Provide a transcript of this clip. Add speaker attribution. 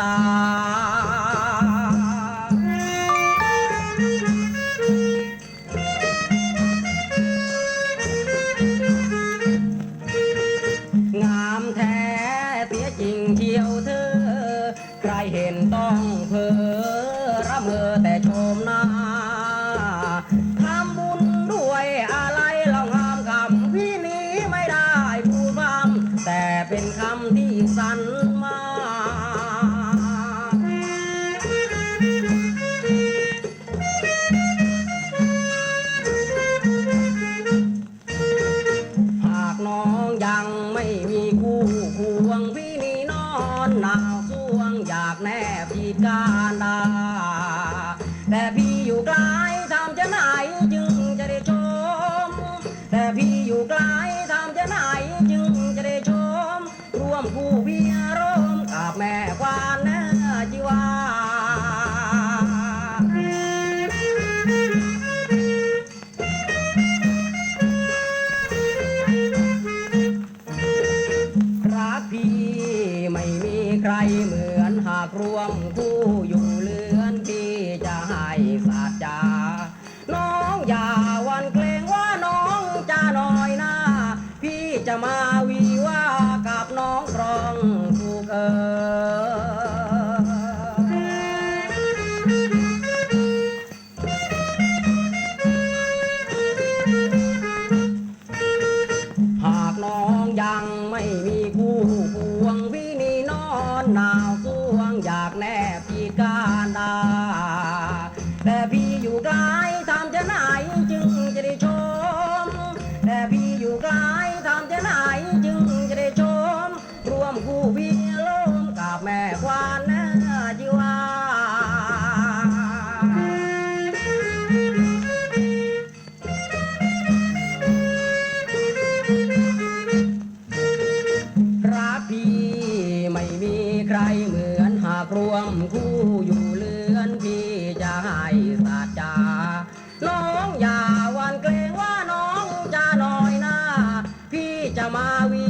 Speaker 1: ตา งามแท้เสียจริงเทียวเธอ ใครเห็นต้องเพอระเมอแต่ชมหน้าทำบุญด้วยอะไรลองามคำพี่นี้ไม่ได้พูดพร่แต่เป็นคำที่สันมา อยากแน่พี่กาดาแต่พี่อยู่ไกลทำจะไหนจึงจะได้ชม แต่พี่อยู่ไกลทำจะไหนจึงจะได้ชม ร่วมคู่เบียร่มกับแม่ควานแน่จีวารักพีไม่มีใครเหมือนากรวมคู่อยู่เลือนพี่จะให้สัจาน้องอย่าวันเกรงว่าน้องจะน้อยหน้า พี่จะมาวีว่ากับน้องครองถูกเออ หากน้องยังไม่มีคู่ควงพี่นี่นอนหนาวสู้ วงอยากแน่พี่กาดาแต่พี่อยู่ไกลทำจะไหนจึงจะได้ชม แต่พี่อยู่ไกลทำจะไหนจึงจะได้ชม รวมคู่พี่ล้มกับแม่ควานแน่จิวาใครมือ มคู่อยู่เลือนพี่จะให้สาจาน้องอย่าวันเกรงว่าน้องจะน้อยหน้า พี่จะมาวี